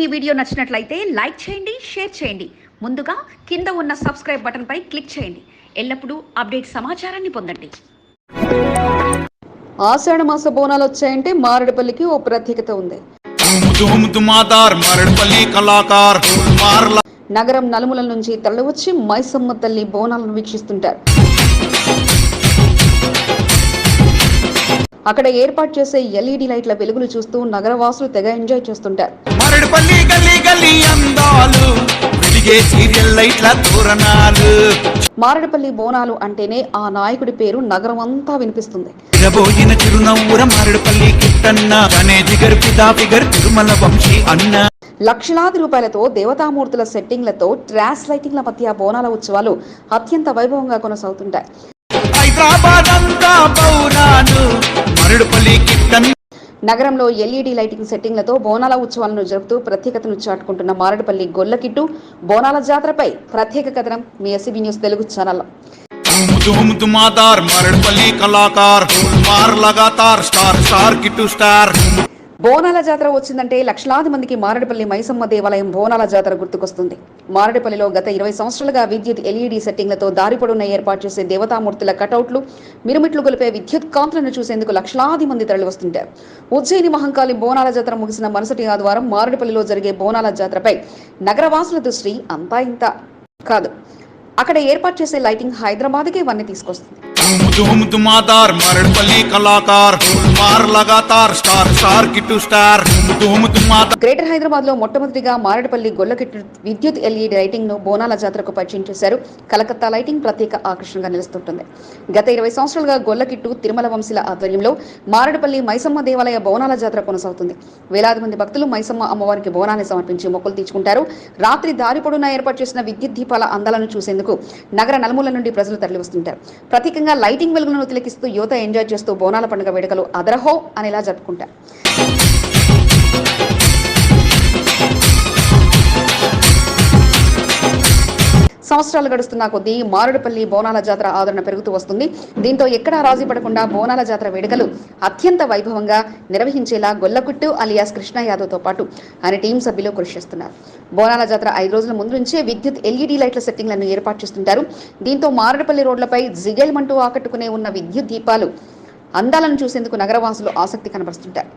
ఈ వీడియో నచ్చినట్లయితే లైక్ చేయండి షేర్ చేయండి. ముందుగా కింద ఉన్న సబ్స్క్రైబ్ బటన్పై క్లిక్ చేయండి. ఎల్లప్పుడూ అప్డేట్ సమాచారాన్ని పొందండి. ఆషాఢ మాస బోనాలు వచ్చాయంటే మారేడుపల్లికి ఓ ప్రత్యేకత ఉంది. ధూమ్ ధుమాదార్ మరడుపల్లి కళాకార్. మార్ల నగరం నలుమూలల నుంచి తరలివచ్చి మైసమ్మ తల్లి బోనాలను వీక్షిస్తుంటారు. అక్కడ ఏర్పాటు చేసే ఎల్ఈడి లైట్ల వెలుగులు చూస్తూ నగరవాసులు తెగ ఎంజాయ్ చేస్తుంటారు. మరడుపల్లి బోనాలు అంటేనే ఆ నాయకుడి పేరు నగరం అంతా వినిపిస్తుంది లక్షలాది రూపాయలతో దేవతామూర్తుల సెట్టింగ్లతో ట్రాస్ లైటింగ్ల మధ్య బోనాల ఉత్సవాలు అత్యంత వైభవంగా కొనసాగుతుంటాయి. హైదరాబాద్ అంతా పౌరాలు మరడుపల్లి నగరంలో ఎల్ఈడి లైటింగ్ సెట్టింగ్లతో బోనాల ఉత్సవాలను జరుపుతూ ప్రత్యేకతను చాటుకుంటున్న మారేడుపల్లి గొల్లకిట్టు బోనాల జాతరపై ప్రత్యేక కథనం మీ ఎస్సీబీ న్యూస్ తెలుగు ధుమాదార్ మరడుపల్లి కళాకార్ స్టార్ స్టార్ కిట్టు స్టార్. బోనాల జాతర వచ్చిందంటే లక్షలాది మందికి మారడిపల్లి మైసమ్మ దేవాలయం బోనాల జాతర గుర్తుకొస్తుంది. మారేడుపల్లిలో గత ఇరవై సంవత్సరాలుగా విద్యుత్ ఎల్ఈడి సెట్టింగ్లతో దారి ఏర్పాటు చేసే దేవతామూర్తుల కటౌట్లు మిరుమిట్లు గొలిపే విద్యుత్ కాంతులను చూసేందుకు లక్షలాది మంది తరలివస్తుంటారు ఉజ్జయిని మహంకాళి బోనాల జాతర ముగిసిన మరుసటి ఆదివారం మారేడుపల్లిలో జరిగే బోనాల జాతరపై నగరవాసుల దృష్టి అంతా ఇంత కాదు. అక్కడ ఏర్పాటు చేసే లైటింగ్ హైదరాబాద్కే వన్నీ తీసుకొస్తుంది. ధూమ్ ధూమ్ ధుమాదార్ మరడుపల్లి कलाकार मार लगातार star star Kittu star. Greater హైదరాబాద్లో మొట్టమొదటిగా మారేడుపల్లి గొల్లకిట్టు విద్యుత్ ఎల్ఈడి లైటింగ్ను బోనాల జాతరకు పరిచయం చేశారు. కలకత్తా లైటింగ్ ప్రత్యేక ఆకర్షణగా నిలుస్తుంటుంది. గత ఇరవై సంవత్సరాలుగా గొల్లకిట్టు తిరుమల వంశీల ఆధ్వర్యంలో మారేడుపల్లి మైసమ్మ దేవాలయ బోనాల జాతర కొనసాగుతుంది. వేలాది మంది భక్తులు మైసమ్మ అమ్మవారికి బోనాన్ని సమర్పించి మొక్కులు తీర్చుకుంటారు. రాత్రి దారి పొడున ఏర్పాటు చేసిన విద్యుత్ దీపాల అందాలను చూసేందుకు నగర నలుమూల నుండి ప్రజలు తరలివస్తుంటారు. ప్రత్యేకంగా లైటింగ్ వెలుగులను తిలకిస్తూ యువత ఎంజాయ్ చేస్తూ బోనాల పండుగ వేడుకలు అదరహో అనేలా జరుపుకుంటారు. సంవత్సరాలు గడుస్తున్న కొద్దీ మారుడుపల్లి బోనాల జాతర ఆదరణ పెరుగుతూ వస్తుంది. దీంతో ఎక్కడా రాజీ పడకుండా బోనాల జాతర వేడుకలు అత్యంత వైభవంగా నిర్వహించేలా గొల్లకుట్టు అలియాస్ కృష్ణ యాదవ్తో పాటు ఆయన టీం సభ్యులు కృషి చేస్తున్నారు. బోనాల జాతర ఐదు రోజుల ముందు నుంచే విద్యుత్ ఎల్ఈడి లైట్ల సెట్టింగ్లను ఏర్పాటు చేస్తుంటారు. దీంతో మారుడుపల్లి రోడ్లపై జిగేల్మంటూ ఆకట్టుకునే ఉన్న విద్యుత్ దీపాలు అందాలను చూసేందుకు నగరవాసులు ఆసక్తి కనబరుస్తుంటారు.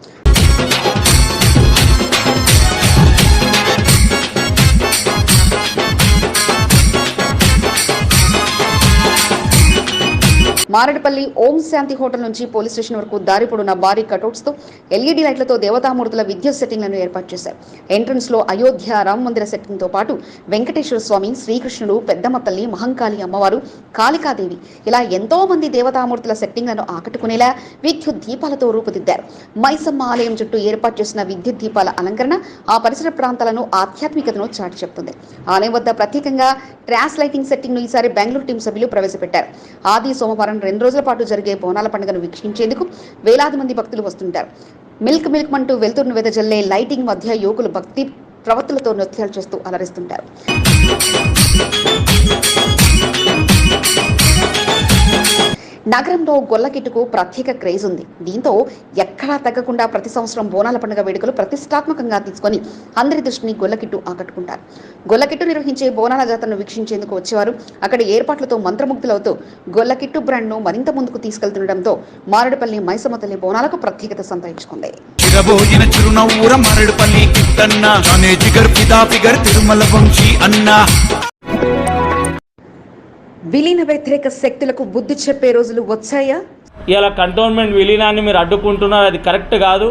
మారేడుపల్లి ఓం శాంతి హోటల్ నుంచి పోలీస్ స్టేషన్ వరకు దారి పొడున భారీ కటౌట్స్తో ఎల్ఈడి లైట్లతో దేవతామూర్తుల విద్యుత్ సెట్టింగ్లను ఏర్పాటు చేశారు. ఎంట్రన్స్లో అయోధ్య రామ మందిర సెట్టింగ్తో పాటు వెంకటేశ్వర స్వామి శ్రీకృష్ణుడు పెద్దమ్మ తల్లి మహంకాళి అమ్మవారు కాళికాదేవి ఇలా ఎంతో మంది దేవతామూర్తుల సెట్టింగ్లను ఆకట్టుకునేలా విద్యుత్ దీపాలతో రూపుదిద్దారు. మైసమ్మ ఆలయం చుట్టూ ఏర్పాటు చేసిన విద్యుత్ దీపాల అలంకరణ ఆ పరిసర ప్రాంతాలను ఆధ్యాత్మికతను చాటి చెప్తుంది. ఆలయం వద్ద ప్రత్యేకంగా ట్రాస్ లైటింగ్ సెట్టింగ్ను ఈసారి బెంగళూరు టీం సభ్యులు ప్రవేశపెట్టారు. ఆది సోమవారం రెండు రోజుల పాటు జరిగే బోనాల పండుగను వీక్షించేందుకు వేలాది మంది భక్తులు వస్తుంటారు. మిల్క్ మిల్క్ అంటూ వెలుతురును వెదజల్లే లైటింగ్ మధ్య యువకులు భక్తి ప్రవృత్తులతో నృత్యాలు చేస్తూ అలరిస్తుంటారు. నగరంలో గొల్లకిట్టుకు ప్రత్యేక క్రేజ్ ఉంది. దీంతో ఎక్కడా తగ్గకుండా ప్రతి సంవత్సరం బోనాల పండుగ వేడుకలు ప్రతిష్టాత్మకంగా తీసుకొని అందరి దృష్టిని గొల్లకిట్టు ఆకట్టుకుంటారు. గొల్లకిట్టు నిర్వహించే బోనాల జాతరను వీక్షించేందుకు వచ్చేవారు. అక్కడ ఏర్పాట్లతో మంత్రముగ్ధులవుతూ గొల్లకిట్టు బ్రాండ్ను మరింత ముందుకు తీసుకెళ్తుండటంతో మారేడుపల్లి మైసమ్మ తల్లి బోనాలకు ప్రత్యేకత సంతరించుకుంది. విరబోయిన చిరునవ్వుర మరడుపల్లి కిట్టన్న జిగర్ ఫిగర్ తిరుమల వంశీ అన్న. విలీన వ్యతిరేక శక్తులకు బుద్ధి చెప్పే రోజులు వచ్చాయా? ఇలా కంటోన్మెంట్ విలీనాన్ని మీరు అడ్డుకుంటున్నారు అది కరెక్ట్ కాదు.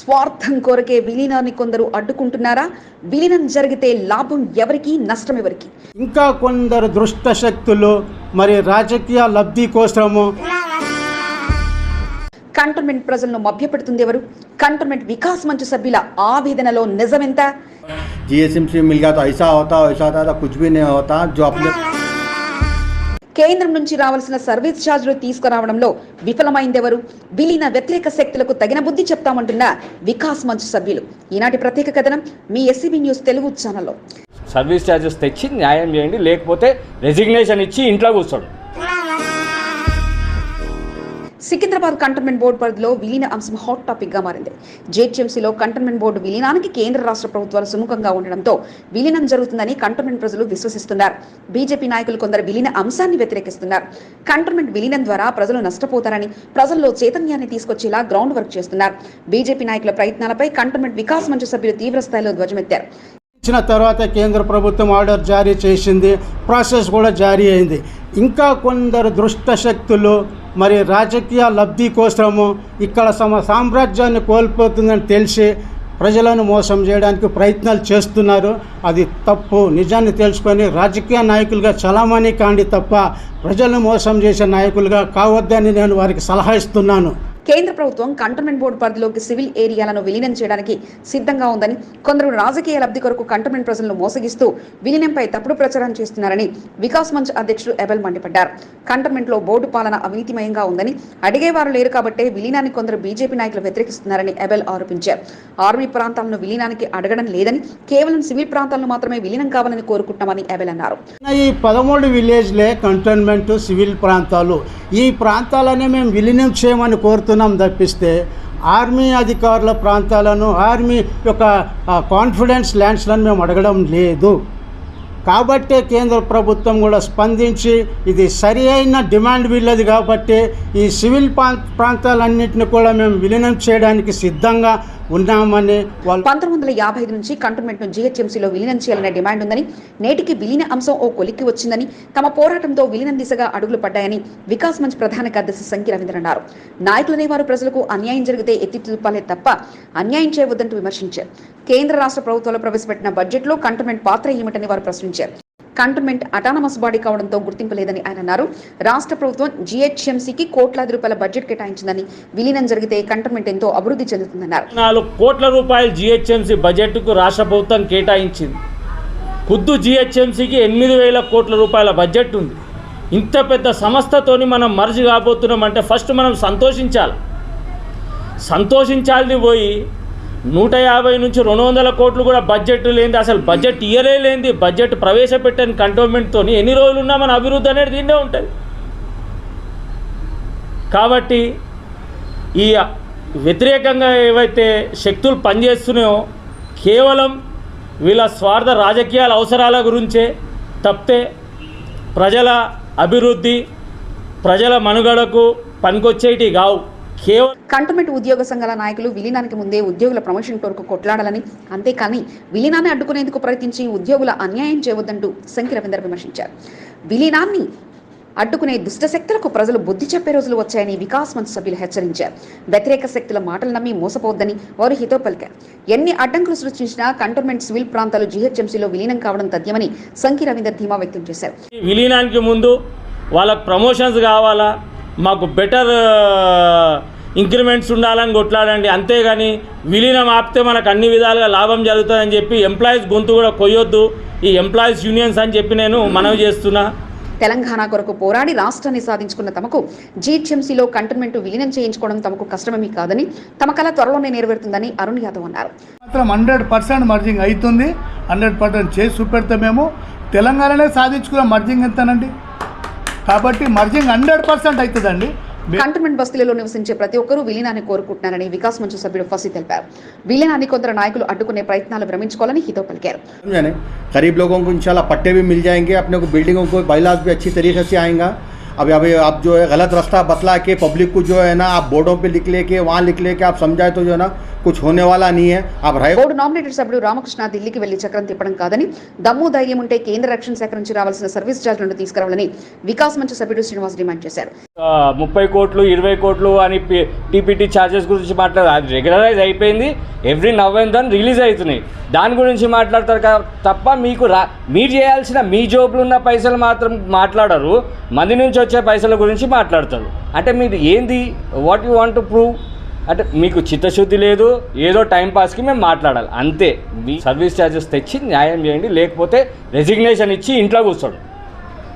స్వార్థం కొరకే విలీనాన్ని కొందరు అడ్డుకుంటున్నారా? విలీనం జరిగితే లాభం ఎవరికి నష్టం ఎవరికి? ఇంకా కొందరు దృష్ట శక్తులు మరి రాజకీయ లబ్ధి కోసము కంటోన్మెంట్ ప్రజలను మభ్యపెడుతుంది ఎవరు? కంటోన్మెంట్ వికాస్ మంచు సభ్యుల ఆవేదనలో నిజమెంత? జీఎస్ఎంసీ మిల్గా కేంద్రం నుంచి రావాల్సిన సర్వీస్ ఛార్జీలు తీసుకురావడంలో విఫలమైందెవరు విలీన వ్యతిరేక శక్తులకు తగిన బుద్ధి చెప్తామంటున్న వికాస్ మంచు సభ్యులు. ఈనాటి ప్రత్యేక కథనం మీ ఎస్సీబీ న్యూస్ తెలుగు ఛానల్లో. సర్వీస్ ఛార్జెస్ తెచ్చి న్యాయం చేయండి లేకపోతే రెసిగ్నేషన్ ఇచ్చి ఇంట్లో కూర్చోడు. సికింద్రాబాద్ కంటోన్మెంట్ బోర్డు పరిధిలో విలీన అంశం హాట్ టాపిక్గా మారింది. జేహెచ్ఎంసీలో కంటోన్మెంట్ బోర్డు విలీనానికి కేంద్ర రాష్ట్ర ప్రభుత్వాలు సుముఖంగా ఉండడంతో విలీనం జరుగుతుందని కంటోన్మెంట్ ప్రజలు విశ్వసిస్తున్నారు. బీజేపీ నాయకులు కొందరు విలీన అంశాన్ని వ్యతిరేకిస్తున్నారు. కంటోన్మెంట్ విలీనం ద్వారా ప్రజలు నష్టపోతారని ప్రజల్లో చైతన్యాన్ని తీసుకొచ్చేలా గ్రౌండ్ వర్క్ చేస్తున్నారు. బీజేపీ నాయకుల ప్రయత్నాలపై కంటోన్మెంట్ వికాస్ మంచు సభ్యులు తీవ్ర స్థాయిలో ధ్వజమెత్తారు. ఇచ్చిన తర్వాత కేంద్ర ప్రభుత్వం ఆర్డర్ జారీ చేసింది. ప్రాసెస్ కూడా జారీ అయింది. ఇంకా కొందరు దృష్ట శక్తులు మరి రాజకీయ లబ్ధి కోసము ఇక్కడ సమ సామ్రాజ్యాన్ని కోల్పోతుందని తెలిసి ప్రజలను మోసం చేయడానికి ప్రయత్నాలు చేస్తున్నారు. అది తప్పు. నిజాన్ని తెలుసుకొని రాజకీయ నాయకులుగా చలామణి కాండి తప్ప ప్రజలను మోసం చేసే నాయకులుగా కావద్దని నేను వారికి సలహా ఇస్తున్నాను. కేంద్ర ప్రభుత్వం కంటోన్మెంట్ బోర్డు పరిధిలోకి సివిల్ ఏరియాలను విలీనం చేయడానికి సిద్ధంగా ఉందని కొందరు రాజకీయ లబ్ధి కొరకు కంటోన్మెంట్ ప్రజలను మోసగిస్తూ విలీనంపై తప్పుడు ప్రచారం చేస్తున్నారని వికాస్ మంచ్ అధ్యక్షుడు ఎబెల్ మండిపడ్డారు. కంటోన్మెంట్లో బోర్డు పాలన అవినీతిమయంగా ఉందని అడిగేవారు లేరు కాబట్టే విలీనాన్ని కొందరు బీజేపీ నాయకులు వ్యతిరేకిస్తున్నారని ఎబెల్ ఆరోపించారు. ఆర్మీ ప్రాంతాలను విలీనానికి అడగడం లేదని కేవలం సివిల్ ప్రాంతాలను మాత్రమే విలీనం కావాలని కోరుకుంటున్నామని ఎబెల్ అన్నారు. ఈ పదమూడు విలేజ్లే కంటోన్మెంట్ సివిల్ ప్రాంతాలు. ఈ ప్రాంతాలనే మేము విలీనం చేయమని కోరుతున్నాం. తప్పిస్తే ఆర్మీ అధికారుల ప్రాంతాలను ఆర్మీ యొక్క కాన్ఫిడెన్స్ ల్యాండ్స్లను మేము అడగడం లేదు. కాబట్టే కేంద్ర ప్రభుత్వం కూడా స్పందించి ఇది సరి అయిన డిమాండ్ వీళ్ళది కాబట్టి ఈ సివిల్ ప్రాంతాలన్నింటిని కూడా మేము విలీనం చేయడానికి సిద్ధంగా ఉన్నామని వాళ్ళు పంతొమ్మిది వందల యాభై ఐదు నుంచి కంటోన్మెంట్ను జీహెచ్ఎంసీలో విలీనం చేయాలనే డిమాండ్ ఉందని నేటికి విలీన అంశం ఓ కొలిక్కి వచ్చిందని తమ పోరాటంతో విలీనం దిశగా అడుగులు పడ్డాయని వికాస్ మంచ్ ప్రధాన కార్యదర్శి సంఖ్య రవీంద్ర అన్నారు. నాయకులనే వారు ప్రజలకు అన్యాయం జరిగితే ఎత్తి చూపాలే తప్ప అన్యాయం చేయవద్దంటూ విమర్శించారు. కేంద్ర రాష్ట్ర ప్రభుత్వాలు ప్రవేశపెట్టిన బడ్జెట్లో కంటోన్మెంట్ పాత్ర ఏమిటని వారు ప్రశ్నించారు. కంటోన్మెంట్ అటానమస్ బాడీ కావడంతో గుర్తింపు లేదని ఆయన అన్నారు. రాష్ట్ర ప్రభుత్వం జీహెచ్ఎంసీకి కోట్లాది రూపాయల బడ్జెట్ కేటాయించిందని విలీనం జరిగితే కంటోన్మెంట్ ఎంతో అభివృద్ధి చెందుతుందన్నారు. నాలుగు కోట్ల రూపాయలు జిహెచ్ఎంసీ బడ్జెట్కు రాష్ట్ర ప్రభుత్వం కేటాయించింది. ఖుద్దు జిహెచ్ఎంసీకి ఎనిమిది వేల కోట్ల రూపాయల బడ్జెట్ ఉంది. ఇంత పెద్ద సంస్థతోని మనం మర్జి కాబోతున్నామంటే ఫస్ట్ మనం సంతోషించాలి. సంతోషించాలని పోయి నూట యాభై నుంచి రెండు వందల కోట్లు కూడా బడ్జెట్ లేనిది అసలు బడ్జెట్ ఇయరే లేనిది బడ్జెట్ ప్రవేశపెట్టని కంటోన్మెంట్తో ఎన్ని రోజులు ఉన్నా మన అభివృద్ధి అనేది దీన్నే ఉంటుంది. కాబట్టి ఈ వ్యతిరేకంగా ఏవైతే శక్తులు పనిచేస్తున్నాయో కేవలం వీళ్ళ స్వార్థ రాజకీయాల అవసరాల గురించే తప్పితే ప్రజల అభివృద్ధి ప్రజల మనుగడకు పనికొచ్చేటివి కావు. కేవలం కంటోన్మెంట్ ఉద్యోగ సంఘాల నాయకులు విలీనానికి ముందే ఉద్యోగుల ప్రమోషన్ కొరకు కొట్లాడాలని అంతేకాని విలీనాన్ని అడ్డుకునేందుకు ప్రయత్నించి ఉద్యోగుల అన్యాయం చేయవద్దంటూ సంఖ్య రవీందర్ విమర్శించారు. విలీనాన్ని అడ్డుకునే దుష్ట శక్తులకు ప్రజలు బుద్ధి చెప్పే రోజులు వచ్చాయని వికాస్ మంచ్ సభ్యులు హెచ్చరించారు. వ్యతిరేక శక్తుల మాటలు నమ్మి మోసపోవద్దని వారు హితో పలికారు. ఎన్ని అడ్డంకులు సృష్టించినా కంటోన్మెంట్ సివిల్ ప్రాంతాలు జీహెచ్ఎంసీలో విలీనం కావడం తథ్యమని సంఖ్య రవీందర్ ధీమా వ్యక్తం చేశారు. విలీనానికి ముందు వాళ్ళకు ప్రమోషన్స్ కావాలా? మాకు బెటర్ ఇంక్రిమెంట్స్ ఉండాలని కొట్లాడండి. అంతేగాని విలీనం ఆపితే మనకు అన్ని విధాలుగా లాభం జరుగుతుందని చెప్పి ఎంప్లాయీస్ గొంతు కూడా కొయ్యొద్దు. ఈ ఎంప్లాయీస్ యూనియన్స్ అని చెప్పి నేను మనవి చేస్తున్నా. తెలంగాణ కొరకు పోరాడి రాష్ట్రాన్ని సాధించుకున్న తమకు జీహెచ్ఎంసీలో కంటోన్మెంట్ విలీనం చేయించుకోవడం తమకు కష్టమేమీ కాదని తమ కళ త్వరలోనే నెరవేరుతుందని అరుణ్ యాదవ్ అన్నారు. మాత్రం హండ్రెడ్ పర్సెంట్ మర్జింగ్ అవుతుంది. హండ్రెడ్ పర్సెంట్ చేసి చూపెడతాం మేము తెలంగాణనే సాధించుకున్న మర్జింగ్ ఎంతనండి? కాబట్టి మర్జింగ్ హండ్రెడ్ పర్సెంట్ అవుతుందండి కంటోన్మెంట్ బస్తీలలో నివసించే ప్రతి ఒక్కరూ విలీనాన్ని కోరుకుంటున్నారని వికాస్ మంచు సభ్యుడు ఫసి తెలిపారు విలీనాన్ని కొందరు నాయకులు అడ్డుకునే ప్రయత్నాలు విరమించుకోవాలని హితో పలికారు समझे नहीं गरीब लोगों को इंशाल्लाह पट्टे भी मिल जाएंगे अपने को बिल्डिंगों को बाइलास भी अच्छी तरीके से आएगा अभी अभी आप जो है गलत रास्ता बतला के पब्लिक को जो है ना आप बोर्डों पे लिख लेके वहाँ लिख लेके आप समझाए तो जो है ना कुछ होने वाला नहीं है आप रहे బోర్డు నామినేటెడ్ సభ్యుడు రామకృష్ణ ఢిల్లీకి వెళ్లి చక్రం తిప్పడం కాదని దమ్ము ధైర్యం ఉంటే కేంద్ర రక్షణ శాఖ నుంచి రావాల్సిన సర్వీస్ ఛార్జీలను తీసుకురావాలని వికాస్ మంచు సభ్యుడు శ్రీనివాస్ డిమాండ్ చేశారు ఆ, ముప్పై కోట్లు ఇరవై కోట్లు అని టీపీటీ ఛార్జెస్ గురించి మాట్లాడారు అది రెగ్యులరైజ్ అయిపోయింది every now and then release అవుతున్నాయి దాని గురించి మాట్లాడతారు కా- తప్ప మీకు రా మీరు చేయాల్సిన మీ జోబులు ఉన్న పైసలు మాత్రం మాట్లాడరు మంది నుంచి వచ్చే పైసల గురించి మాట్లాడతారు అంటే మీరు ఏంది? What you want to prove అంటే మీకు చిత్తశుద్ధి లేదు ఏదో టైంపాస్కి మేము మాట్లాడాలి. అంతే. మీ సర్వీస్ ఛార్జెస్ తెచ్చి న్యాయం చేయండి లేకపోతే రెసిగ్నేషన్ ఇచ్చి ఇంట్లో కూర్చోండి.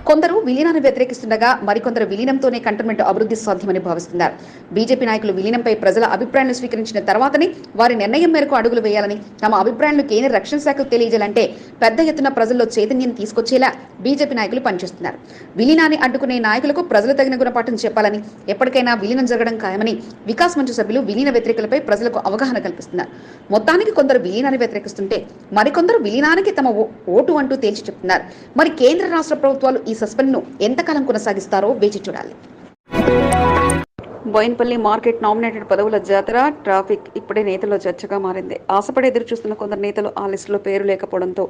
కొందరు విలీనాన్ని వ్యతిరేకిస్తుండగా మరికొందరు విలీనంతోనే కంటోన్మెంట్ అభివృద్ధి సాధ్యమని భావిస్తున్నారు. బీజేపీ నాయకులు విలీనంపై ప్రజల అభిప్రాయాలను స్వీకరించిన తర్వాతనే వారి నిర్ణయం మేరకు అడుగులు వేయాలని తమ అభిప్రాయాలను కేంద్ర రక్షణ శాఖకు తెలియజేయాలంటే పెద్ద ఎత్తున ప్రజల్లో చైతన్యం తీసుకొచ్చేలా బీజేపీ నాయకులు పనిచేస్తున్నారు. విలీనాన్ని అడ్డుకునే నాయకులకు ప్రజలు తగిన గుణపాఠం చెప్పాలని ఎప్పటికైనా విలీనం జరగడం ఖాయమని వికాస్ మంచు సభ్యులు విలీన వ్యతిరేకులపై ప్రజలకు అవగాహన కల్పిస్తున్నారు. మొత్తానికి కొందరు విలీనాన్ని వ్యతిరేకిస్తుంటే మరికొందరు విలీనానికి తమ ఓ- ఓటు అంటూ తేల్చి చెప్తున్నారు. మరి కేంద్ర రాష్ట్ర ప్రభుత్వాలు ఈ సస్పెండ్ను ఎంతకాలం కొనసాగిస్తారో వేచి చూడాలి. బోయిన్పల్లి మార్కెట్ నామినేటెడ్ పదవుల జాతర ట్రాఫిక్ ఇప్పుడే నేతల్లో చర్చగా మారింది. ఆశపడి ఎదురు చూస్తున్న కొందరు నేతలు ఆ లిస్టులో పేరు లేకపోవడంతో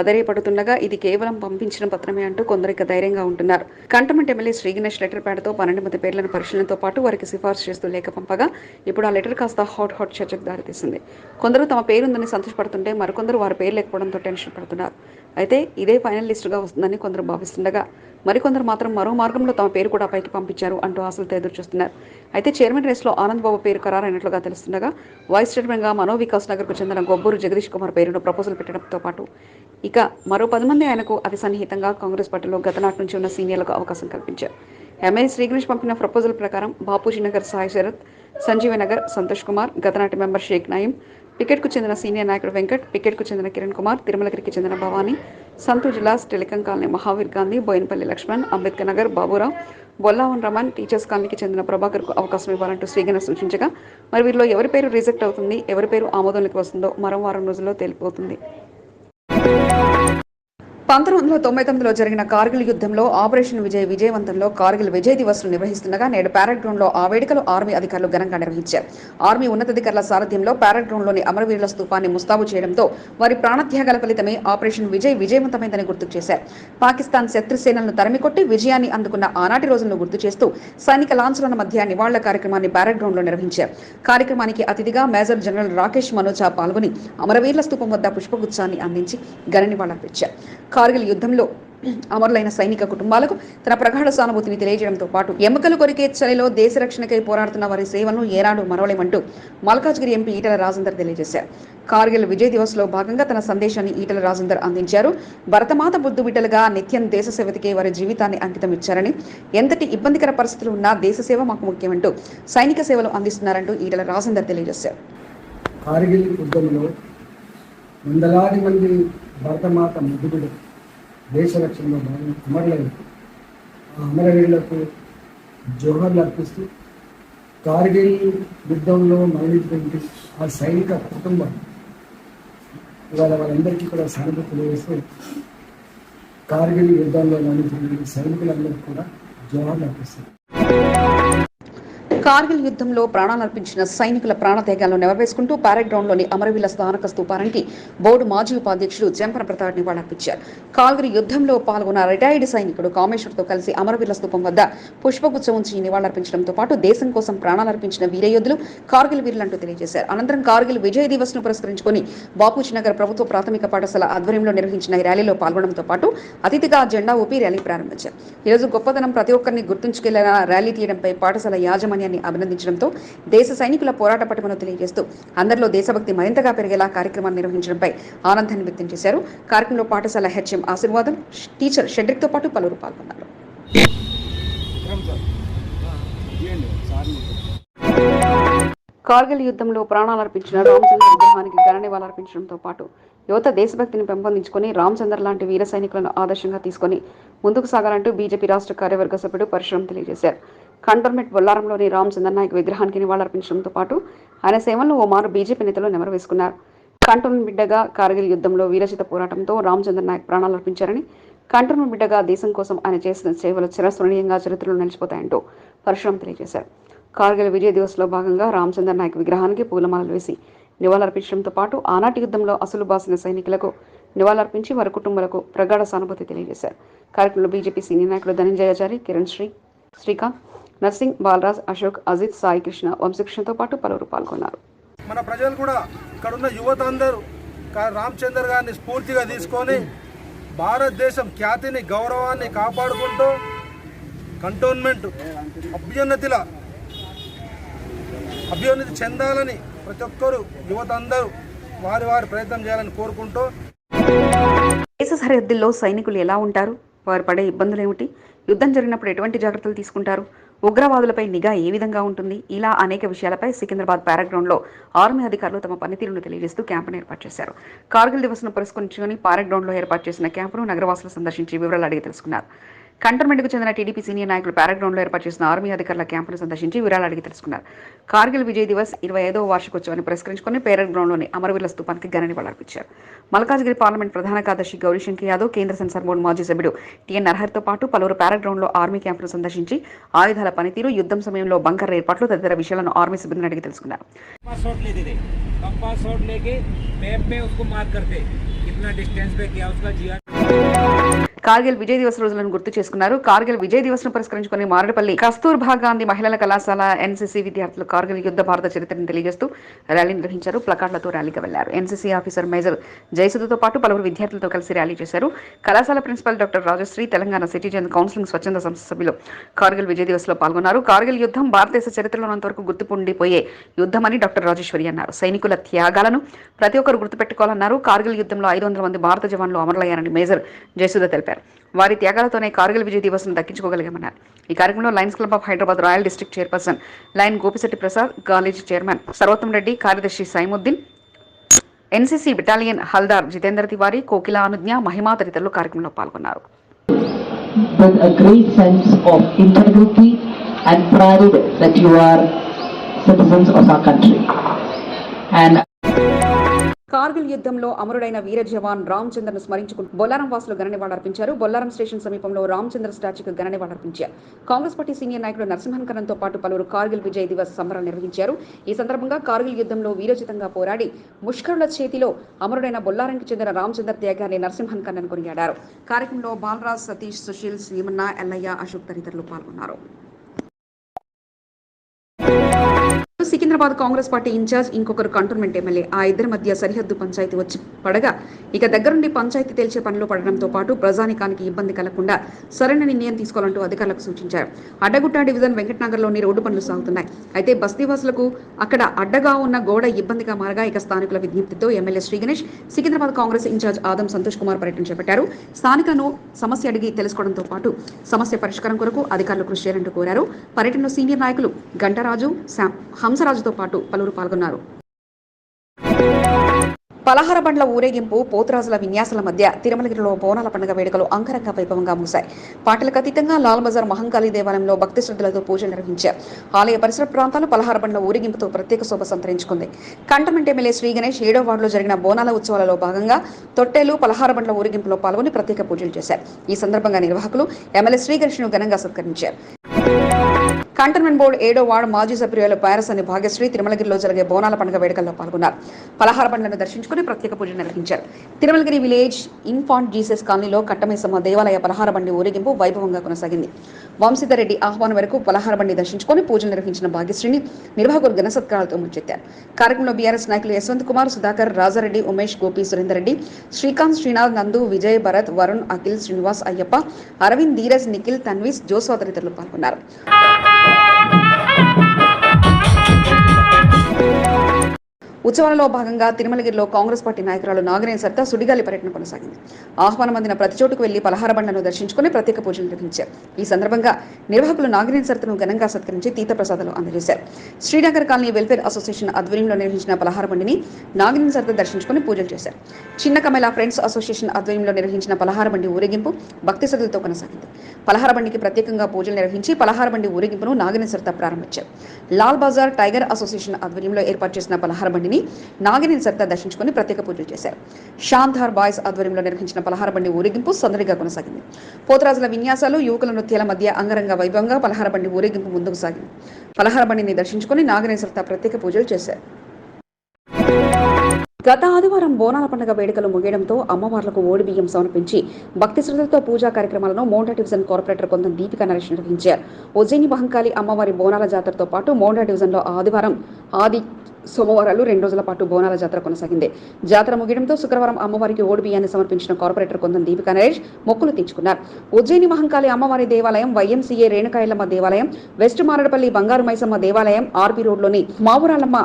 అదరేపడుతుండగా ఇది కేవలం పంపించిన పత్రమే అంటూ కొందరికి ధైర్యంగా ఉంటున్నారు. కంటమెంట్ ఎమ్మెల్యే శ్రీగణేష్ లెటర్ ప్యాడ్తో పన్నెండు మంది పేర్లను పరిశీలనతో పాటు వారికి సిఫార్సు చేస్తూ లేఖ పంపగా ఇప్పుడు ఆ లెటర్ కాస్త హాట్ హాట్ చర్చకు దారితీసింది. కొందరు తమ పేరుందని సంతోషపడుతుంటే మరికొందరు వారి పేరు లేకపోవడంతో టెన్షన్ పడుతున్నారు. అయితే ఇదే ఫైనల్ లిస్టుగా వస్తుందని కొందరు భావిస్తుండగా మరికొందరు మాత్రం మరో మార్గంలో తమ పేరు కూడా పైకి పంపించారు అంటూ ఆశలతో ఎదురు చూస్తున్నారు అయితే చైర్మన్ రేస్లో ఆనంద్ బాబు పేరు ఖరారైనట్లుగా తెలుస్తుండగా వైస్ చైర్మన్గా మనో వికాస్ నగర్కు చెందిన గొబ్బూరు జగదీష్ కుమార్ పేరును ప్రపోజల్ పెట్టడంతో పాటు ఇక మరో పది మంది ఆయనకు అతి సన్నిహితంగా కాంగ్రెస్ పార్టీలో గతనాటి నుంచి ఉన్న సీనియర్లకు అవకాశం కల్పించారు. ఎమ్మెల్యే శ్రీగణేష్ పంపిన ప్రపోజల్ ప్రకారం బాపూజీ నగర్ సాయి శరత్ సంజీవ నగర్ సంతోష్ కుమార్ గతనాటి మెంబర్ షేక్ నాయిం టికెట్కు చెందిన సీనియర్ నాయకుడు వెంకట్ పికెట్కు చెందిన కిరణ్ కుమార్ తిరుమలగిరికి చెందిన భవానీ సంతూర్ జిల్లా టెలికం కాలనీ మహావీర్ గాంధీ బోయినపల్లి లక్ష్మణ్ అంబేద్కర్ నగర్ బాబురావు బొల్లావన్ రమణ్ టీచర్స్ కాలనీకి చెందిన ప్రభాకర్కు అవకాశం ఇవ్వాలంటూ శ్రీగణ సూచించగా మరి వీరిలో ఎవరి పేరు రిజెక్ట్ అవుతుంది ఎవరి పేరు ఆమోదంలోకి వస్తుందో మరో వారం రోజుల్లో తేలిపోతుంది. పంతొమ్మిది వందల తొంభై తొమ్మిదిలో జరిగిన కార్గిల్ యుద్ధంలో ఆపరేషన్ విజయ్ విజయవంతంలో కార్గిల్ విజయ్ దివస్ను నిర్వహిస్తుండగా నేడు ప్యారెడ్ గ్రౌండ్లో ఆ వేడుకలు ఆర్మీ అధికారులు ఘనంగా నిర్వహించారు. ఆర్మీ ఉన్నతాధికారుల సారథ్యంలో ప్యారెడ్ గ్రౌండ్లోని అమరవీరుల స్థూపాన్ని ముస్తాబు చేయడంతో వారి ప్రాణత్యాగాల ఫలితమే ఆపరేషన్ విజయ్ విజయవంతమైందని గుర్తు చేశారు. పాకిస్తాన్ శత్రుసేనలను తరిమికొట్టి విజయాన్ని అందుకున్న ఆనాటి రోజులను గుర్తు చేస్తూ సైనిక లాంఛనాల మధ్య నివాళుల కార్యక్రమాన్ని ప్యారెడ్ గ్రౌండ్లో నిర్వహించారు. కార్యక్రమానికి అతిథిగా మేజర్ జనరల్ రాకేష్ మనోజా పాల్గొని అమరవీరుల స్థూపం వద్ద పుష్పగుచ్చాన్ని అందించి ఘన నివాళులర్పించారు. కార్గిల్ యుద్ధంలో అమరులైన సైనిక కుటుంబాలకు తన ప్రగాఢ సానుభూతిని తెలియజేయడంతో పాటు ఎముకలు కొరికే చలిలో దేశ రక్షణకై పోరాడుతున్న వారి సేవలను ఏనాడు మరవలేమంటూ మల్కాజ్గిరి ఎంపీ ఈటల రాజేందర్ తెలియజేశారు. కార్గిల్ విజయ్ దివస్లో భాగంగా తన సందేశాన్ని ఈటల రాజేందర్ అందించారు. భరతమాత బుద్ధు బిడ్డలుగా నిత్యం దేశ సేవతికే వారి జీవితాన్ని అంకితం ఇచ్చారని ఎంతటి ఇబ్బందికర పరిస్థితులు ఉన్నా దేశ సేవ మాకు ముఖ్యమంటూ సైనిక సేవలు అందిస్తున్నారంటూ ఈటల రాజేందర్ తెలియజేశారు. కార్గిల్ యుద్ధంలో వందలాది మంది భరతమాత ముద్దుబిడు దేశ రక్షణలో భాగంగా అమరులైన ఆ అమరవీరులకు జోహర్లు అర్పిస్తూ కార్గిల్ యుద్ధంలో మరణించినటువంటి ఆ సైనిక కుటుంబం ఇవాళ వాళ్ళందరికీ కూడా సానుభూతి తెలియజేస్తూ కార్గిల్ యుద్ధంలో మరణించినటువంటి సైనికులందరికీ కూడా జోహర్లు అర్పిస్తారు కార్గిల్ యుద్ధంలో ప్రాణాలర్పించిన సైనికుల ప్రాణత్యాగాలను నెరవేర్చుకుంటూ పారెడ్ గ్రౌండ్లోని అమరవీల స్థానక స్థూపానికి బోర్డు మాజీ ఉపాధ్యక్షుడు జంపన ప్రతాప్ నివాళులర్పించారు. కార్గిల్ యుద్ధంలో పాల్గొన్న రిటైర్డ్ సైనికుడు కామేశ్వర్తో కలిసి అమరవీల స్థూపం వద్ద పుష్పగుచ్చం ఉంచి నివాళులర్పించడంతో పాటు దేశం కోసం ప్రాణాలర్పించిన వీరయోధులు కార్గిల్ వీరులంటూ తెలియజేశారు. అనంతరం కార్గిల్ విజయ్ దివస్ను పురస్కరించుకుని బాపూజీ నగర్ ప్రభుత్వ ప్రాథమిక పాఠశాల ఆధ్వర్యంలో నిర్వహించిన ఈ ర్యాలీలో పాల్గొనడంతో పాటు అతిథిగా జెండా ఊపి ర్యాలీ ప్రారంభించారు. ఈరోజు గొప్పదనం ప్రతి ఒక్కరిని గుర్తుంచుకెళ్ళేలా ర్యాలీ తీయడంపై పాఠశాల యాజమాన్యాన్ని అభినందించడంతో దేశ సైనికుల పోరాట పటిమను తెలియజేస్తూ అందరిలో దేశభక్తి మరింతగా పెరిగేలా కార్యక్రమాన్ని నిర్వహించడంపై ఆనందాన్ని వ్యక్తం చేశారు. కార్యక్రమంలో పాఠశాల హెచ్ఎం ఆశీర్వాదం టీచర్ షెడ్రిక్తో పాటు పలువురు పాల్గొన్నారు. కార్గిల్ యుద్ధంలో ప్రాణాలర్పించిన రామచంద్ర విగ్రహానికి ఘన నివాళులర్పించడంతో పాటు యువత దేశభక్తిని పెంపొందించుకొని రామచంద్ర లాంటి వీర సైనికులను ఆదర్శంగా తీసుకొని ముందుకు సాగాలంటూ బీజేపీ రాష్ట్ర కార్యవర్గ సభ్యుడు పరిశ్రమ తెలియజేశారు. కంటోన్మెంట్ బొల్లారంలోని రామచంద్ర నాయక్ విగ్రహానికి నివాళులర్పించడంతో పాటు ఆయన సేవలను ఓ మారు బీజేపీ నేతలు నెమరు వేసుకున్నారు కంటోన్మెంట్ బిడ్డగా కార్గిల్ యుద్ధంలో వీరచిత పోరాటంతో రామచంద్ర నాయక్ ప్రాణాలర్పించారని కంటోన్మెంట్ బిడ్డగా దేశం కోసం ఆయన చేసిన సేవలు చిరస్మరణీయంగా చరిత్రలో నిలిచిపోతాయంటూ పరశురాం తెలియజేశారు. కార్గిల్ విజయ దివస్లో భాగంగా రామచంద్ర నాయక్ విగ్రహానికి పూలమాలలు వేసి నివాళులర్పించడంతో పాటు ఆనాటి యుద్ధంలో అసలు బాసిన సైనికులకు నివాళులర్పించి వారి కుటుంబాలకు ప్రగాఢ సానుభూతి తెలియజేశారు. కార్యక్రమంలో బీజేపీ సీనియర్ నాయకులు ధనంజయాచారి కిరణ్ శ్రీ శ్రీకాంత్ నర్సింగ్ బాలరాజ్ అశోక్ అజిత్ సాయి కృష్ణ వంశకృష్ణతో పాటు పలువురు పాల్గొన్నారు. మన ప్రజలు కూడా ఇక్కడ ఉన్న యువత అందరూ రామచంద్ర గారిని స్ఫూర్తిగా తీసుకొని భారతదేశం ఖ్యాతిని గౌరవాన్ని కాపాడుకుంటూ కంటోన్మెంట్ అభ్యున్నతిల అభ్యున్నతి చెందాలని ప్రతి ఒక్కరూ యువత అందరూ వారి వారి ప్రయత్నం చేయాలని కోరుకుంటూ దేశ సరిహద్దుల్లో సైనికులు ఎలా ఉంటారు? వారు పడే ఇబ్బందులు ఏమిటి? యుద్ధం జరిగినప్పుడు ఎటువంటి జాగ్రత్తలు తీసుకుంటారు? ఉగ్రవాదులపై నిఘా ఏ విధంగా ఉంటుంది? ఇలా అనేక విషయాలపై సికింద్రాబాద్ పారాగ్రౌండ్లో ఆర్మీ అధికారులు తమ పనితీరును తెలియజేస్తూ క్యాంపును ఏర్పాటు చేశారు. కార్గిల్ దివస్ను పురస్కరించుకుని ప్యారాగ్రౌండ్లో ఏర్పాటు చేసిన క్యాంపును నగరవాసులు సందర్శించి వివరాలు అడిగి తెలుసుకున్నారు. కంటోన్మెంట్కు చెందిన టీడీపీ సీనియర్ నాయకులు ప్యారాగ్రౌండ్లో ఏర్పాటు చేసిన ఆర్మీ అధికారుల క్యాంపును సందర్శించి వివరాలు అడిగి తెలుసుకున్నారు. కార్గిల్ విజయ్ దివస్ ఇరవై ఐదవ వార్షికోత్సవాన్ని పురస్కరించుకుని పేరాగ్రౌండ్లోని అమరవీరుల స్తూపానికి ఘన నివాళులర్పించారు మల్కాజ్గిరి పార్లమెంట్ ప్రధాన కార్యదర్శి గౌరీశంకర్ యాదవ్ కేంద్ర సెన్సార్ బోర్డు మాజీ సభ్యుడు టీఎన్ నరహర్తో పాటు పలువురు ప్యారాగ్రౌండ్లో ఆర్మీ క్యాంపును సందర్శించి ఆయుధాల పనితీరు యుద్ధం సమయంలో బంకర్ ఏర్పాట్లు తదితర విషయాలను ఆర్మీ సిబ్బందిని అడిగి తెలుసుకున్నారు. కార్గిల్ విజయ్ దివస్ రోజులను గుర్తు చేసుకున్నారు. కార్గిల్ విజయ్ దివస్ను పురస్కరించుకుని మారడపల్లి కస్తూర్బా గాంధీ మహిళల కళాశాల ఎన్సీసీ విద్యార్థులు కార్గిల్ యుద్ధ భారత చరిత్రను తెలియజేస్తూ ర్యాలీ నిర్వహించారు. ప్లకార్డులతో ర్యాలీకి వెళ్ళారు ఎన్సీసీ ఆఫీసర్ మేజర్ జయసుధతో పాటు పలువురు విద్యార్థులతో కలిసి ర్యాలీ చేశారు. కళాశాల principal doctor Rajashree Telangana citizen counselling స్వచ్ఛంద సంస్థ సభ్యులు కార్గిల్ విజయ్ దివస్లో పాల్గొన్నారు. కార్గిల్ యుద్ధం భారతదేశ చరిత్రలోనంతవరకు గుర్తుపుండిపోయే యుద్ధమని డాక్టర్ రాజేశ్వరి అన్నారు. సైనికుల త్యాగాలను ప్రతి ఒక్కరు గుర్తుపెట్టుకోవాలన్నారు. కార్గిల్ యుద్ధంలో ఐదు వందల మంది భారత జవాన్లు అమరులయ్యారని మేజర్ జయసుధ తెలిపారు. వారి త్యాగాలతోనే కార్గిల్ విజయ్ దివస్ను దక్కించుకోగలిగామన్నారు. ఈ కార్యక్రమంలో lions club of Hyderabad royal district chairperson lion Gopishetti Prasad college chairman Sarvottam Reddy కార్యదర్శి సైముద్దీన్ ఎన్సీసీ బెటాలియన్ హల్దార్ జితేందర్ తివారి కోకిల అనుజ్ఞ మహిమా తదితరులు కార్యక్రమంలో పాల్గొన్నారు. With a great sense of integrity and pride that you are citizens of our country. And Kargil యుద్ధంలో అమరుడైన వీర జవాన్ రామచంద్రను స్మరించుకుంటూ బొల్లారం వాసులు ఘన నివాళులర్పించారు Bollaram station సమీపంలో రామచంద్ర స్టాచ్యూకు ఘన నివాళులర్పించారు కాంగ్రెస్ పార్టీ సీనియర్ నాయకుడు నరసింహన్ కరణ్తో పాటు పలువురు కార్గిల్ విజయ్ దివస్ సంబరాలు నిర్వహించారు. ఈ సందర్భంగా కార్గిల్ యుద్ధంలో వీరోచితంగా పోరాడి ముష్కరుల చేతిలో అమరుడైన బొల్లారంకి చెందిన రామచంద్ర త్యాగాన్ని నరసింహన్ కన్నన్ కొనియాడారు. కార్యక్రమంలో బాలరాజ్ సతీష్ సుశీల్ శ్రీమన్న ఎల్లయ్య అశోక్ తదితరులు పాల్గొన్నారు. సికింద్రాబాద్ కాంగ్రెస్ పార్టీ ఇన్ఛార్జ్ ఇంకొకరు కంటోన్మెంట్ ఎమ్మెల్యే ఆ ఇద్దరి మధ్య సరిహద్దు పంచాయతీ వచ్చి పడగా ఇక దగ్గరుండి పంచాయతీ తేల్చే పనిలో పడడంతో పాటు ప్రజానికానికి ఇబ్బంది కలగకుండా సరైన నిర్ణయం తీసుకోవాలంటూ అధికారులకు సూచించారు. అడ్డగుట్ట డివిజన్ వెంకటనగర్లోని రోడ్డు పనులు సాగుతున్నాయి. అయితే బస్తీవాసులకు అక్కడ అడ్డగా ఉన్న గోడ ఇబ్బందిగా మారగా ఇక స్థానికుల విజ్ఞప్తితో ఎమ్మెల్యే శ్రీ గణేష్ సికింద్రాబాద్ కాంగ్రెస్ ఇన్ఛార్జ్ ఆదం సంతోష్ కుమార్ పర్యటన చేపట్టారు. స్థానికులను సమస్య అడిగి తెలుసుకోవడంతో పాటు సమస్య పరిష్కారం కొరకు అధికారులు కృషి చేయాలంటూ కోరారు. పర్యటనలో సీనియర్ నాయకులు గంటరాజు శామ్ హంసరాజుతో పాటు పలువురు పాల్గొన్నారు. పలహార బండ్ల ఊరేగింపు పోతురాజుల విన్యాసాల మధ్య తిరుమలగిరిలో బోనాల పండుగ వేడుకలు అంగరంగ వైభవంగా ముగిశాయి. పాటలకు అతీతంగా లాల్ బజార్ మహంకాళి దేవాలయంలో భక్తి శ్రద్ధలతో పూజలు నిర్వహించారు. ఆలయ పరిసర ప్రాంతాలు పలహార బండ్ల ఊరేగింపుతో ప్రత్యేక శోభ సంతరించుకుంది. కంటమెంట్ ఎమ్మెల్యే శ్రీ గణేష్ ఏడో వార్డులో జరిగిన బోనాల ఉత్సవాలలో భాగంగా తొట్టేలు పలహార బండ్ల ఊరేగింపులో పాల్గొని ప్రత్యేక పూజలు చేశారు. ఈ సందర్భంగా నిర్వాహకులు ఎమ్మెల్యే శ్రీ గణేష్ను ఘనంగా సత్కరించారు. కంటోన్మెంట్ బోర్డు ఏడో వార్డు మాజీ సభ్యురాలు పారసని భాగ్యశ్రీ తిరుమలగిరిలో జరిగే బోనాల పండుగ వేడుకల్లో పాల్గొన్నారు. పలహార పండ్లను దర్శించుకుని ప్రత్యేక పూజలు నిర్వహించారు. తిరుమలగిరి విలేజ్ ఇన్ఫాంట్ జీసస్ కాలనీలో కట్టమేసమ్మ దేవాలయ పలహార బండి ఊరేగింపు వైభవంగా కొనసాగింది. వంశీధర్ రెడ్డి ఆహ్వానం వరకు పలహార బండి దర్శించుకుని పూజలు నిర్వహించిన భాగ్యశ్రీని నిర్వాహకులు ఘన సత్కారాలతో ముంచెత్తారు. కార్యక్రమంలో బీఆర్ఎస్ నాయకులు యశ్వంత్ కుమార్ సుధాకర్ రాజారెడ్డి ఉమేష్ గోపి సురేందర్ రెడ్డి శ్రీకాంత్ శ్రీనాథ్ నందు విజయ్ భరత్ వరుణ్ అఖిల్ శ్రీనివాస్ అయ్యప్ప అరవింద్ ధీరజ్ నిఖిల్ తన్వీస్ జోస్వా తదితరులు పాల్గొన్నారు. ఉత్సవాలలో భాగంగా తిరుమలగిరిలో కాంగ్రెస్ పార్టీ నాయకురాలు నాగరేని సత్తా సుడిగాలి పర్యటన కొనసాగింది. ఆహ్వానం అందిన ప్రతి చోటుకు వెళ్ళి పలహార బండ్లను దర్శించుకుని ప్రత్యేక పూజలు నిర్వహించారు. ఈ సందర్భంగా నిర్వాహకులు నాగరేని సరతను ఘనంగా సత్కరించి తీర్థ ప్రసాదాలు అందజేశారు. శ్రీనగర్ కాలనీ వెల్ఫేర్ అసోసియేషన్ ఆధ్వర్యంలో నిర్వహించిన పలహార బండిని నాగరేని సరత దర్శించుకుని పూజలు చేశారు. చిన్న కమల ఫ్రెండ్స్ అసోసియేషన్ ఆధ్వర్యంలో నిర్వహించిన పలహార బండి ఊరేగింపు భక్తి శ్రద్ధలతో కొనసాగింది. పలహార బండికి ప్రత్యేకంగా పూజలు నిర్వహించి పలహార బండి ఊరేగింపును నాగిని సరత ప్రారంభించారు. లాల్ బజార్ టైగర్ అసోసియేషన్ ఆధ్వర్యంలో ఏర్పాటు చేసిన పలహార బండిని నాగిని సత్తా దర్శించుకుని ప్రత్యేక పూజలు చేశారు. షాంధార్ బాయ్స్ ఆధ్వర్యంలో నిర్వహించిన పలహార బండి ఊరేగింపు సందడిగా కొనసాగింది. పోతరాజుల విన్యాసాలు యువకుల నృత్యాల మధ్య అంగరంగ వైభవంగా పలహార బండి ఊరేగింపు ముందుకు సాగింది. పలహార బండిని దర్శించుకుని నాగిని సత్తా ప్రత్యేక పూజలు చేశారు. గత ఆదివారం బోనాల పండుగ వేడుకలు ముగియడంతో అమ్మవార్లకు ఓడి బియ్యం సమర్పించి భక్తి శ్రద్ధలతో పూజా కార్యక్రమాలను మోండా డివిజన్ కార్పొరేటర్ కొంత దీపిక నరేష్ నిర్వహించారు. ఉజ్జయిని మహంకాళి అమ్మవారి బోనాల జాతరతో పాటు మోండా డివిజన్లో ఆదివారం ఆది సోమవారాలు రెండు రోజుల పాటు బోనాల జాతర కొనసాగింది. జాతర ముగియడంతో శుక్రవారం అమ్మవారికి ఓడి బియ్యాన్ని సమర్పించిన కార్పొరేటర్ కొందం దీపికా నరేష్ మొక్కులు తీర్చుకున్నారు. ఉజ్జయిని మహంకాళి అమ్మవారి దేవాలయం వైఎంసీఏ రేణుకాయలమ్మ దేవాలయం వెస్ట్ మారడపల్లి బంగారు మైసమ్మ దేవాలయం ఆర్బీ రోడ్లోని మావురాలమ్మ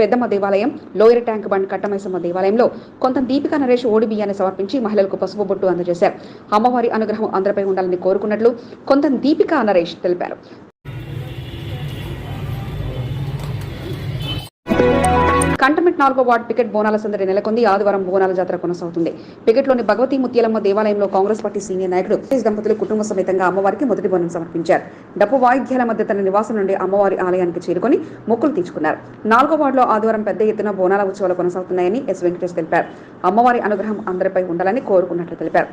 పెద్దమ్మ దేవాలయం లోయర్ ట్యాంక్ బండ్ కట్టమైసమ్మ దేవాలయంలో కొంత దీపికా నరేష్ ఓడి బియ్యాన్ని సమర్పించి మహిళలకు పసుపు బొట్టు అందజేశారు. అమ్మవారి అనుగ్రహం అందరిపై ఉండాలని కోరుకున్నట్లు కొంత దీపికా నరేష్ తెలిపారు. కంటమెంట్ నాలుగో వార్డు పికెట్ బోనాల సందడి నెలకొంది. ఆదివారం బోనాల జాతర కొనసాగుతుంది. పికెట్లోని భగవతి ముత్యాలమ్మ దేవాలయంలో కాంగ్రెస్ పార్టీ సీనియర్ నాయకుడు దంపతులు కుటుంబ సమేతంగా అమ్మవారికి మొదటి బోనం సమర్పించారు. డప్పు వాయిద్యాల మధ్య తన నివాసం నుండి అమ్మవారి ఆలయానికి చేరుకొని మొక్కులు తీర్చుకున్నారు. నాలుగో వార్డులో ఆదివారం పెద్ద ఎత్తున బోనాల ఉత్సవాలు కొనసాగుతున్నాయని ఎస్ వెంకటేష్ తెలిపారు. అమ్మవారి అనుగ్రహం అందరిపై ఉండాలని కోరుకున్నట్లు తెలిపారు.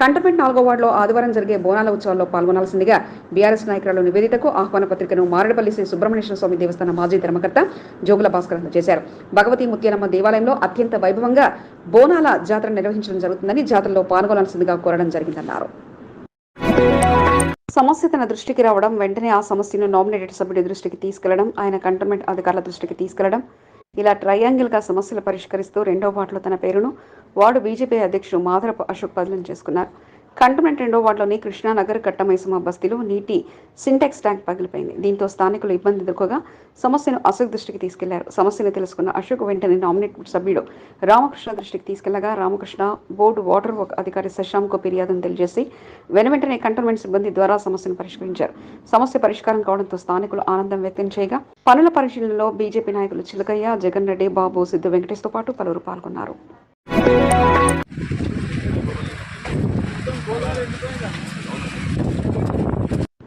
కంటమెంట్ నాలుగో వార్డులో ఆదివారం జరిగే బోనాల ఉత్సవాల్లో పాల్గొనాల్సిందిగా బీఆర్ఎస్ నాయకురాలు నివేదితకు ఆహ్వాన పత్రికను మారేడుపల్లి శ్రీ సుబ్రహ్మణ్యేశ్వర స్వామి దేవస్థాన మాజీ ధర్మకర్త జోగుల భాస్కర్ చేశారు భగవతి ముత్యాలమ్మ దేవాలయంలో అత్యంత వైభవంగా బోనాల జాతర నిర్వహించడం జరుగుతుందని జాతరలో పాల్గొనాల్సిందిగా కోరడం జరిగిందన్నారు. సమస్య తన దృష్టికి రావడం వెంటనే ఆ సమస్యను నామినేటెడ్ సభ్యుడి దృష్టికి తీసుకెళ్ళడం ఆయన కంటోన్మెంట్ అధికారుల దృష్టికి తీసుకెళ్ళడం ఇలా ట్రయాంగిల్గా సమస్యలు పరిష్కరిస్తూ రెండో పాటలో తన పేరును వార్డు బీజేపీ అధ్యక్షుడు మాధరపు అశోక్ బదిలీ చేసుకున్నారు. కంటోన్మెంట్ రెండో వార్డులోని కృష్ణానగర్ కట్టమైసమ బస్తీలో నీటి సింటెక్స్ ట్యాంక్ పగిలిపోయింది. దీంతో స్థానికులు ఇబ్బంది ఎదుర్కోగా సమస్యను అశోక్ దృష్టికి తీసుకెళ్ళారు. సమస్యను తెలుసుకున్న అశోక్ వెంటనే నామినేట్ సభ్యుడు రామకృష్ణ దృష్టికి తీసుకెళ్ళగా రామకృష్ణ బోర్డు వాటర్ వర్క్ అధికారి శశాంకు ఫిర్యాదును తెలియజేసి వెనువెంటనే కంటోన్మెంట్ సిబ్బంది ద్వారా సమస్యను పరిష్కరించారు. సమస్య పరిష్కారం కావడంతో స్థానికులు ఆనందం వ్యక్తం చేయగా పనుల పరిశీలనలో బీజేపీ నాయకులు చిలకయ్య జగన్ రెడ్డి బాబు సిద్ధు వెంకటేష్తో పాటు పలువురు పాల్గొన్నారు.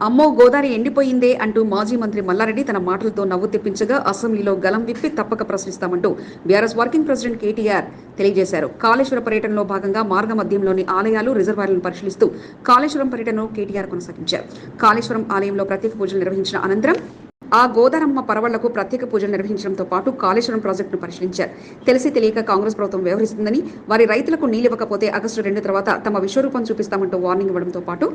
అమ్మో గోదావరి ఎండిపోయిందే అంటూ మాజీ మంత్రి మల్లారెడ్డి తన మాటలతో నవ్వు తెప్పించగా అసెంబ్లీలో గలం విప్పి తప్పక ప్రశ్నిస్తామంటూ బీఆర్ఎస్ వర్కింగ్ ప్రెసిడెంట్ కేటీఆర్ తెలియజేశారు. కాళేశ్వర పర్యటనలో భాగంగా మార్గ మధ్యంలోని ఆలయాలు రిజర్వాయర్లను పరిశీలిస్తూ కాళేశ్వరం పర్యటనను కేటీఆర్ కొనసాగించారు. కాళేశ్వరం ఆలయంలో ప్రత్యేక పూజలు నిర్వహించిన అనంతరం ఆ గోదారమ్మ పరవళ్ళకు ప్రత్యేక పూజలు నిర్వహించడంతో పాటు కాళేశ్వరం ప్రాజెక్టును పరిశీలించారు. తెలిసి తెలియక కాంగ్రెస్ ప్రభుత్వం వ్యవహరిస్తుందని వారి రైతులకు నీళ్ళివ్వకపోతే ఆగస్టు రెండు తర్వాత తమ విశ్వరూపం చూపిస్తామంటూ వార్నింగ్ ఇవ్వడంతో పాటు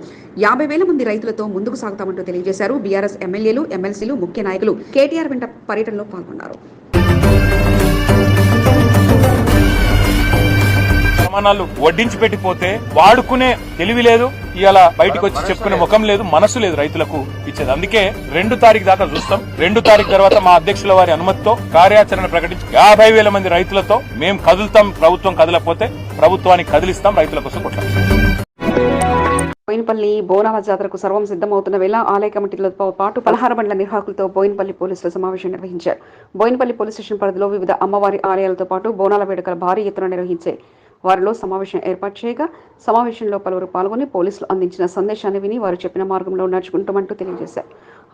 యాభై వేల మంది రైతులతో ముందుకు సాగుతామంటూ తెలియజేశారు. బీఆర్ఎస్ ఎమ్మెల్యేలు ఎమ్మెల్సీలు ముఖ్య నాయకులు కేటీఆర్ వెంట పర్యటనలో పాల్గొన్నారు. ప్రమాణాలు వడ్డించి పెట్టిపోతే వాడుకునే తెలివి లేదు. ఇవాళ బయటకు వచ్చి చెప్పుకునే ముఖం లేదు మనసు లేదు రైతులకు. ఇచ్చేది. అందుకే రెండు తారీఖు దాకా చూస్తాం. రెండు తారీఖు తర్వాత మా అధ్యక్షుల వారి అనుమతితో కార్యాచరణ ప్రకటించి యాభై వేల మంది రైతులతో మేము కదులుతాం ప్రభుత్వం కదలకపోతే ప్రభుత్వానికి కదిలిస్తాం రైతుల కోసం కొట్లాడతాం. బోయినపల్లి బోనాల జాతరకు సర్వం సిద్ధమవుతున్న వేళ ఆలయ కమిటీలతో పాటు పలహార బండ్ల నిర్వాహకులతో బోయినపల్లి పోలీసులు సమావేశం నిర్వహించారు. బోయినపల్లి పోలీస్ స్టేషన్ పరిధిలో వివిధ అమ్మవారి ఆలయాలతో పాటు బోనాల వేడుకలు భారీ ఎత్తున నిర్వహించాయి. వారిలో సమావేశం ఏర్పాటు చేయగా సమావేశంలో పలువురు పాల్గొని పోలీసులు అందించిన సందేశాన్ని విని వారు చెప్పిన మార్గంలో నడుచుకుంటామంటూ తెలియజేశారు.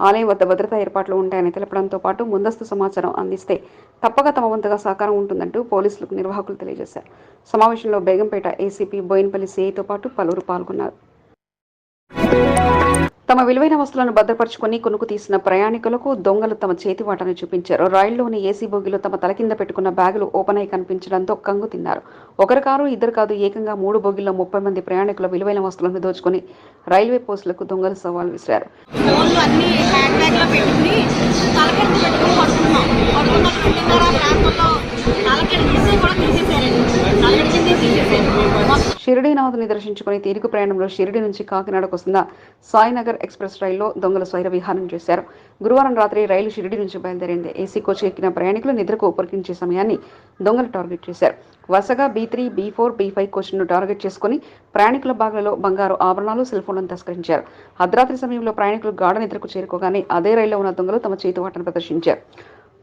ఆలయం వద్ద భద్రతా ఏర్పాట్లు ఉంటాయని తెలపడంతో పాటు ముందస్తు సమాచారం అందిస్తే తప్పక తమ వంతుగా సహకారం ఉంటుందంటూ పోలీసులకు నిర్వాహకులు తెలియజేశారు. సమావేశంలో బేగంపేట ఏసీపీ బోయిన్పల్లి సిఐతో పాటు పలువురు పాల్గొన్నారు. తమ విలువైన వస్తువులను భద్రపరుచుకుని కొనుక్కు తీసిన ప్రయాణికులకు దొంగలు తమ చేతివాటను చూపించారు. రైల్లోని ఏసీ బోగిలో తమ తల కింద పెట్టుకున్న బ్యాగులు ఓపెన్ అయి కనిపించడంతో కంగు తిన్నారు. ఒకరు కారు ఇద్దరు కాదు ఏకంగా మూడు బోగిల్లో ముప్పై మంది ప్రయాణికుల విలువైన వస్తువులను దోచుకొని రైల్వే పోస్టులకు దొంగలు సవాల్ విసిరారు. మొత్తం షిరిడీనాథుని దర్శించుకుని తీరుకు ప్రయాణంలో షిరిడి నుంచి కాకినాడకు వస్తున్న సాయినగర్ ఎక్స్ప్రెస్ రైల్లో దొంగలు స్వైర విహారం చేశారు. గురువారం రాత్రి రైలు షిరిడి నుంచి బయలుదేరింది. ఏసీ కోచ్ ఎక్కిన ప్రయాణికులు నిద్రకు ఉపరికించే సమయాన్ని దొంగలు టార్గెట్ చేశారు. వరుసగా B three B four B five కోచ్ను target చేసుకుని ప్రయాణికుల బాగులలో బంగారు ఆభరణాలు సెల్ ఫోన్లను తస్కరించారు. అర్ధరాత్రి సమయంలో ప్రయాణికులు గాఢ నిద్రకు చేరుకోగానే అదే రైల్లో ఉన్న దొంగలు తమ చేతివాటను ప్రదర్శించారు.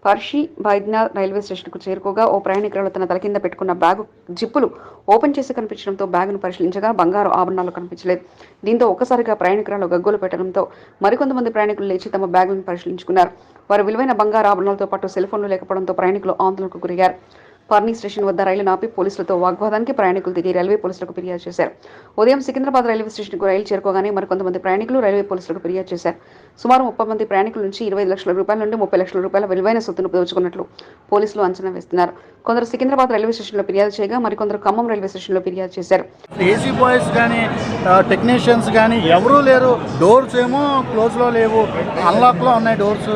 పర్షి బైద్నాథ్ రైల్వే స్టేషన్కు చేరుకోగా ఓ ప్రయాణికురాలు తన తల కింద పెట్టుకున్న బ్యాగు జిప్పులు ఓపెన్ చేసి కనిపించడంతో బ్యాగును పరిశీలించగా బంగారు ఆభరణాలు కనిపించలేదు. దీంతో ఒక్కసారిగా ప్రయాణికురాలు గగ్గోలు పెట్టడంతో మరికొంతమంది ప్రయాణికులు లేచి తమ బ్యాగులను పరిశీలించుకున్నారు. వారి విలువైన బంగారు ఆభరణాలతో పాటు సెల్ ఫోన్లు లేకపోవడంతో ప్రయాణికులు ఆందోళనకు గురయ్యారు. పర్నీ స్టేషన్ వద్ద రైలు నాపి పోలీసులతో వాగ్వాదానికి ప్రయాణికులు దిగి రైల్వే పోలీసులకు ఫిర్యాదు చేశారు. ఉదయం సికింద్రాబాద్ రైల్వే స్టేషన్కు రైలు చేరుకోగానే మరికొంతమంది ప్రయాణికులు రైల్వే పోలీసులకు ఫిర్యాదు చేశారు. సుమారు ముప్పై మంది ప్రయాణికుల నుంచి ఇరవై లక్షల రూపాయల నుండి ముప్పై లక్షల రూపాయల విలువైన సొత్తును దోచుకున్నట్లు పోలీసులు అంచనా వేస్తున్నారు. కొందరు సికింద్రాబాద్ రైల్వే స్టేషన్లో ఫిర్యాదు చేయగా మరికొందరు ఖమ్మం రైల్వే స్టేషన్లో ఫిర్యాదు చేశారు. ఏసీ బాయ్స్ కానీ టెక్నీషియన్స్ కానీ ఎవరూ లేరు. డోర్స్ ఏమో క్లోజ్లో లేవు. అన్లాక్లో ఉన్నాయి డోర్స్.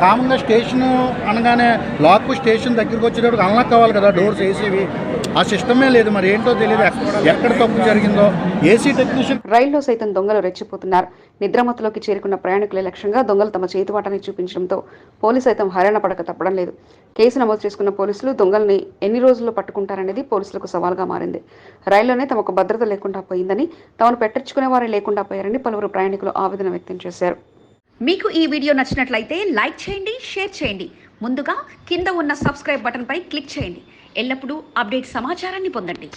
కామన్గా స్టేషన్ అనగానే లాక్ స్టేషన్ దగ్గరికి వచ్చేటప్పుడు అన్లాక్ కావాలి కదా డోర్స్ ఏసీవి. ఆ సిస్టమే లేదు మరి. ఏంటో తెలియదు ఎక్కడ- ఎక్కడ తప్పు జరిగిందో. ఏసీ టెక్నీషియన్ రైల్లో సైతం దొంగలు రెచ్చిపోతున్నారు. నిద్రమత్తులోకి చేరుకున్న ప్రయాణికులే లక్ష్యంగా దొంగలు తమ చేతివాటాన్ని చూపించడంతో పోలీసు సైతం హైరాణ పడక తప్పడం లేదు. కేసు నమోదు చేసుకున్న పోలీసులు దొంగల్ని ఎన్ని రోజుల్లో పట్టుకుంటారనేది పోలీసులకు సవాల్గా మారింది. రైల్లోనే తమకు భద్రత లేకుండా పోయిందని తమను పెట్టించుకునే వారే లేకుండా పోయారని పలువురు ప్రయాణికులు ఆవేదన వ్యక్తం చేశారు. మీకు ఈ వీడియో నచ్చినట్లయితే లైక్ చేయండి షేర్ చేయండి. ముందుగా కింద ఉన్న సబ్స్క్రైబ్ బటన్పై క్లిక్ చేయండి. ఎల్లప్పుడూ అప్డేట్ సమాచారాన్ని పొందండి.